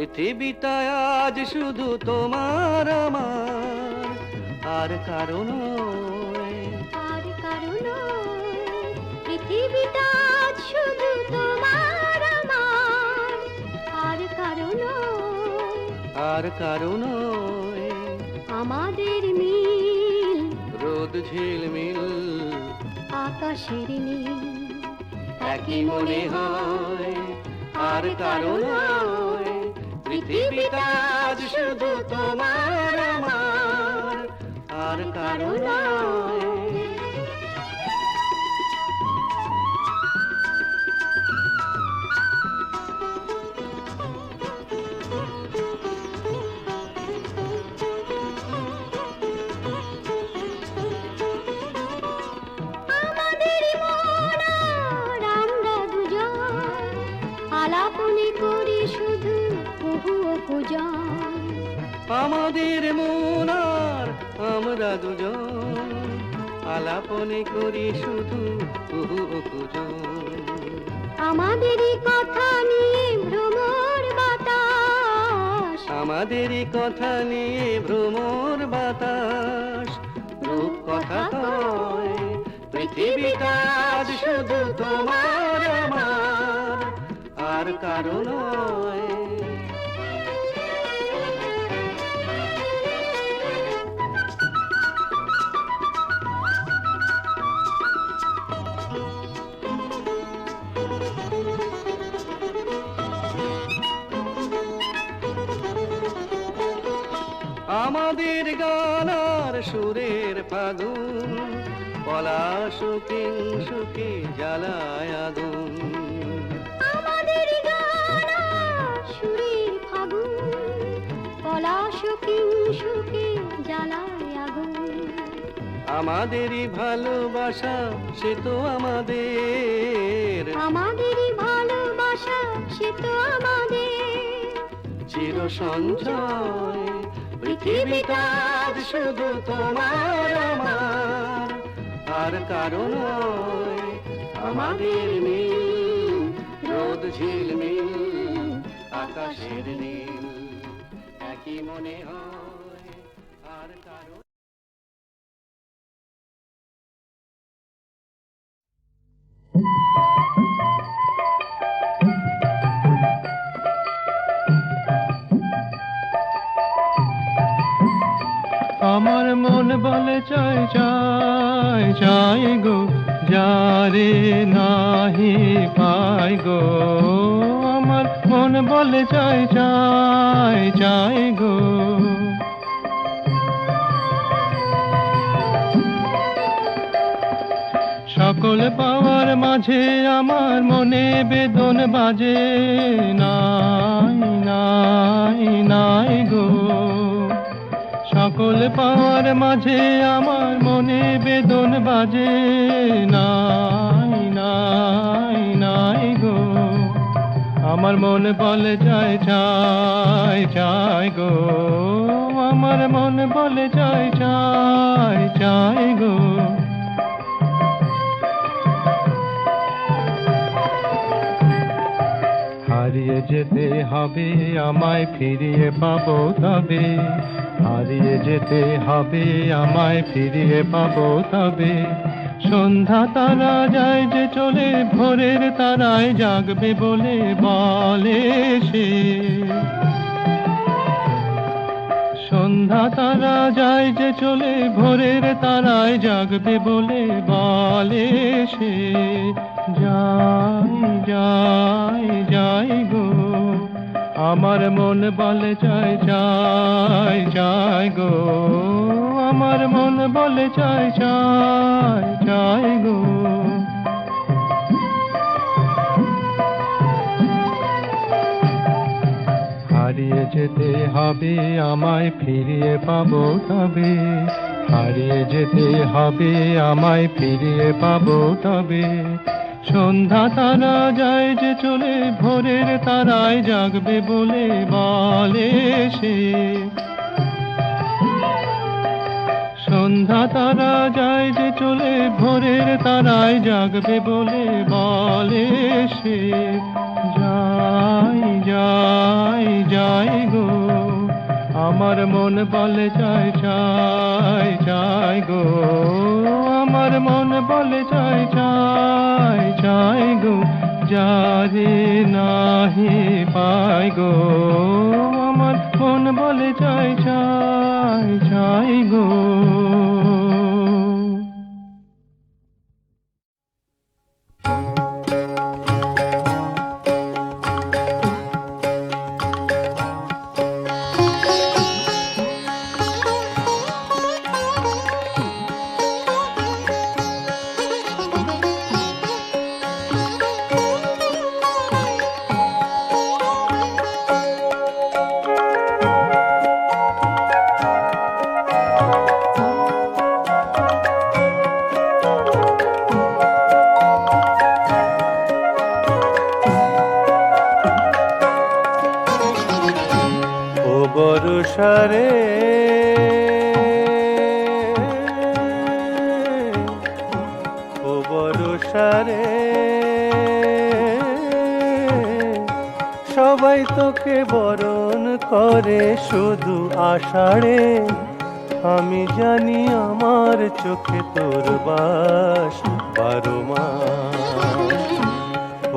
পৃথিবীটা আজ শুধু তোমার আমার। আর কারণ আর কারণ পৃথিবীটা আজ শুধু তোমার আমার। আর কারণ আর কারণ আমাদের মিল। রোদ ঝিলমিল আকাশের নীল। একই মনে হয়। আর কারণ পৃথিবীটা শুধু তোমার দুজন আলাপনে করি শুধু কুহু কুজন আমাদেরই কথা নিয়ে ভ্রমর বাতাস। আমাদেরই কথা নিয়ে ভ্রমর বাতাস। রূপ কথা কয় পৃথিবীটা আজ শুধু তোমার আমার আর কারণ নয়। আমাদের গানার সুরের ফাগুন পলাশ সুখে জ্বালায় আগুন। আমাদের গানা সুরের ফাগুন পলাশ কিংসুকে জ্বালায় আগুন। আমাদেরই ভালোবাসা সে তো আমাদের। আমাদেরই ভালোবাসা সে তো আমাদের। চির সঞ্চয় পৃথিবীটা কাজ শুধু তোমার আমার? আর কারণ আমাদের মিল, রোদ ঝিলমিল আকাশের নীল। একই মনে হয় আর কারণ বলে চাই চাই চাই গো, যারে নাহি পাই গো। আমার মন বলে চাই চাই চাই গো। সকল পাওয়ার মাঝে আমার মনে বেদন বাজে। নাই নাই নাই গো। সকল পাওয়ার মাঝে আমার মনে বেদন বাজে। নাই নাই নাই গো। আমার মন বলে যায় চাই চাই গো। আমার মন বলে যায় চাই চাই গো। হারিয়ে যেতে হবে, আমায় ফিরিয়ে পাবো তবে। হারিয়ে যেতে হবে, আমায় ফিরিয়ে পাবো তবে। সন্ধ্যা তারা যায় যে চলে, ভোরের তারায় জাগবে বলে বলে সে। সন্ধ্যা তারা যায় যে চলে, ভোরের তারায় জাগবে বলে বলে সে। যাই যাই যাই আমার মন বলে চাই চাই চাই গো। আমার মন বলে চাই চাই চাই গো। হারিয়ে যেতে হবে আমায়, ফিরিয়ে পাবো তবে। হারিয়ে যেতে হবে আমায়, ফিরিয়ে পাবো তবে। সন্ধ্যা তারা যায় যে চলে, ভোরের তারায় জাগবে বলে বলে সে। সন্ধ্যা তারা যায় যে চলে, ভোরের তারায় জাগবে বলে বলে সে। যাই যাই যাই গো, আমার মন বলে চাই চাই চাই গো, আমার মন বলে চাই চাই চাই গো যারে নাহি পাই গো। আমার মন বলে চাই চাই চাই গো। সবাই তোকে বরণ করে শুধু আষাঢ়ে। আমি জানি আমার চোখে তোর বাস বারো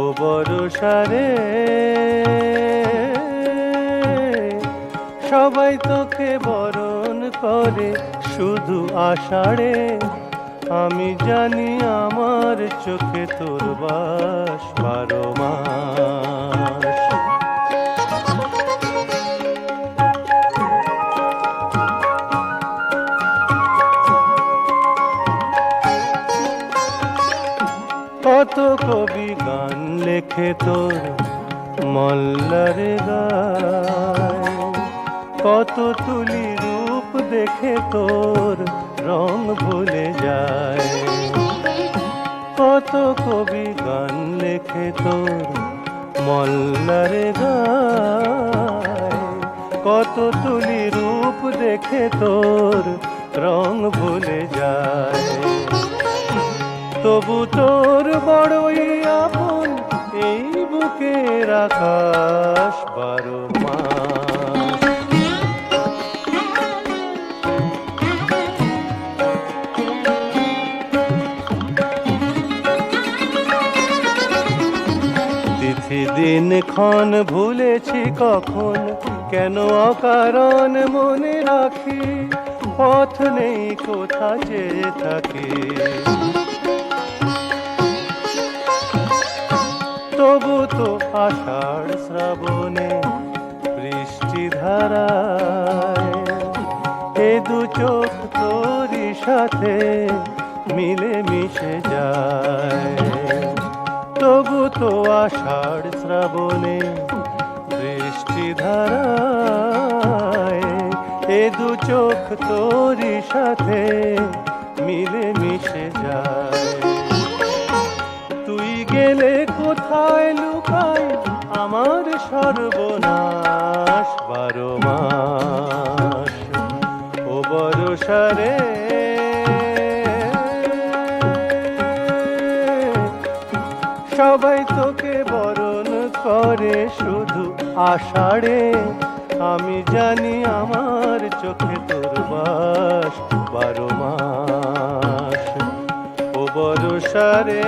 ও বরসারে সবাই তোকে বরণ করে শুধু আষাঢ়ে। আমি জানি আমার চোখে তোর বাস বারো মাস। কত কবি গান লেখে তোর মল্লার গায়। কত তুলি রূপ দেখে তোর রং ভুলে যায়। কত কবি গান লেখে তোর মল্লার গায়। কত তুলি রূপ দেখে তোর রং ভুলে যায়। তবু তোর বড়ই আপন, এই বুকের আকাশ বারো তিথি দিন ক্ষণ ভুলেছি কখন, কেন অকারণ মনে রাখি? পথ নেই কোথা চেয়ে থাকি। তবু তো আষাঢ় শ্রাবণে বৃষ্টি ধারায়। এ দু চোখ তোরই সাথে মিলে মিশে যায়। তবু তো আষাঢ় শ্রাবণে বৃষ্টি ধারায়। এ দু চোখ তোরই সাথে মিলে মিশে যায়। তুই গেলে কোথায় লুকাই আমার সর্বনাশ বারো মাস? ও বরসারে সবাই তোকে বরণ করে শুধু আষাঢ়ে। আমি জানি আমার চোখে তোর বাস বারো মাস। ও বরসারে